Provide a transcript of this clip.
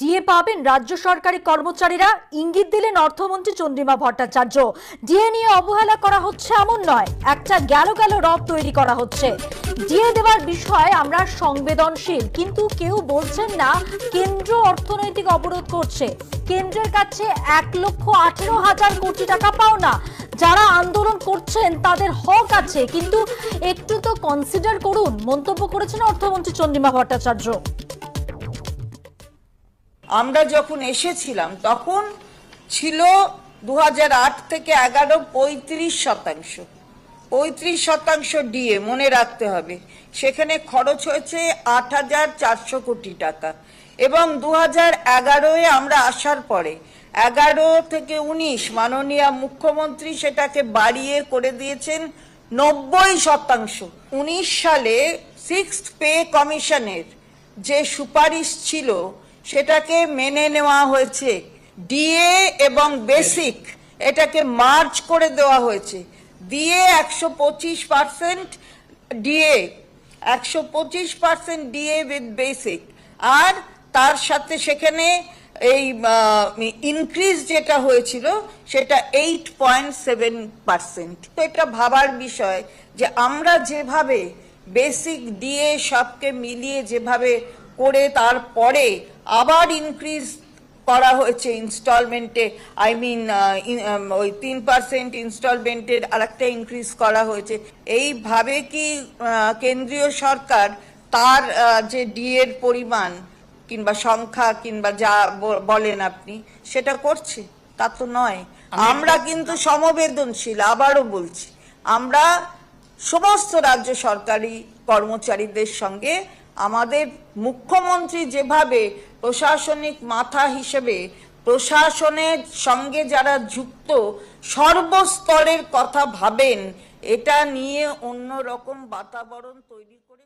DA পাবেন রাজ্য সরকারি কর্মচারীরা। ইঙ্গিত দিলেন অর্থমন্ত্রী চন্দ্রিমা ভট্টাচার্য। ডিএ নিয়ে অবহেলা করা হচ্ছে এমন নয়, একটা গেল গেল রব তৈরি করা হচ্ছে। ডিএ দেওয়ার বিষয়ে আমরা সংবেদনশীল, কিন্তু কেউ বলছেন না কেন্দ্র অর্থনৈতিক অবরোধ করছে। কেন্দ্রের কাছে এক লক্ষ আঠেরো হাজার কোটি টাকা পাওনা। যারা আন্দোলন করছেন তাদের হক আছে, কিন্তু একটু তো কনসিডার করুন, মন্তব্য করেছেন অর্থমন্ত্রী চন্দ্রিমা ভট্টাচার্য। আমরা যখন এসেছিলাম, তখন ছিল দু হাজার আট থেকে এগারো পঁয়ত্রিশ শতাংশ। পঁয়ত্রিশ শতাংশ ডিএ মনে রাখতে হবে, সেখানে খরচ হয়েছে আট হাজার চারশো কোটি টাকা। এবং দু হাজার এগারোয় আমরা আসার পরে, এগারো থেকে উনিশ মাননীয় মুখ্যমন্ত্রী সেটাকে বাড়িয়ে করে দিয়েছেন নব্বই শতাংশ। উনিশ সালে সিক্স পে কমিশনের যে সুপারিশ ছিল সেটাকে মেনে নেওয়া হয়েছে। ডিএ এবং বেসিক এটাকে মার্চ করে দেওয়া হয়েছে। দিয়ে একশো পঁচিশ পার্সেন্ট ডিএ, একশো পঁচিশ পার্সেন্ট ডিএ উইথ বেসিক। আর তার সাথে সেখানে এই ইনক্রিজ যেটা হয়েছিল সেটা এইট পয়েন্ট সেভেন পার্সেন্ট। তো এটা ভাবার বিষয় যে আমরা যেভাবে বেসিক দিয়ে সবকে মিলিয়ে যেভাবে করে তারপরে আবার ইনক্রিজ করা হয়েছে ইনস্টলমেন্টে আই মিন ওই তিন পার্সেন্ট ইনস্টলমেন্টের আরেকটা ইনক্রিজ করা হয়েছে। এইভাবে কি কেন্দ্রীয় সরকার তার যে ডিএর পরিমাণ কিংবা সংখ্যা কিংবা যা বলেন আপনি সেটা করছে? তা তো নয়। আমরা কিন্তু সমবেদনশীল আবারও বলছি আমরা সমস্ত রাজ্য সরকারি কর্মচারীদের সঙ্গে আমাদের মুখ্যমন্ত্রী যেভাবে প্রশাসনিক মাথা হিসেবে প্রশাসনের সঙ্গে যারা যুক্ত সর্বস্তরের কথা ভাবেন, এটা নিয়ে অন্য রকম বাতাবরণ তৈরি করে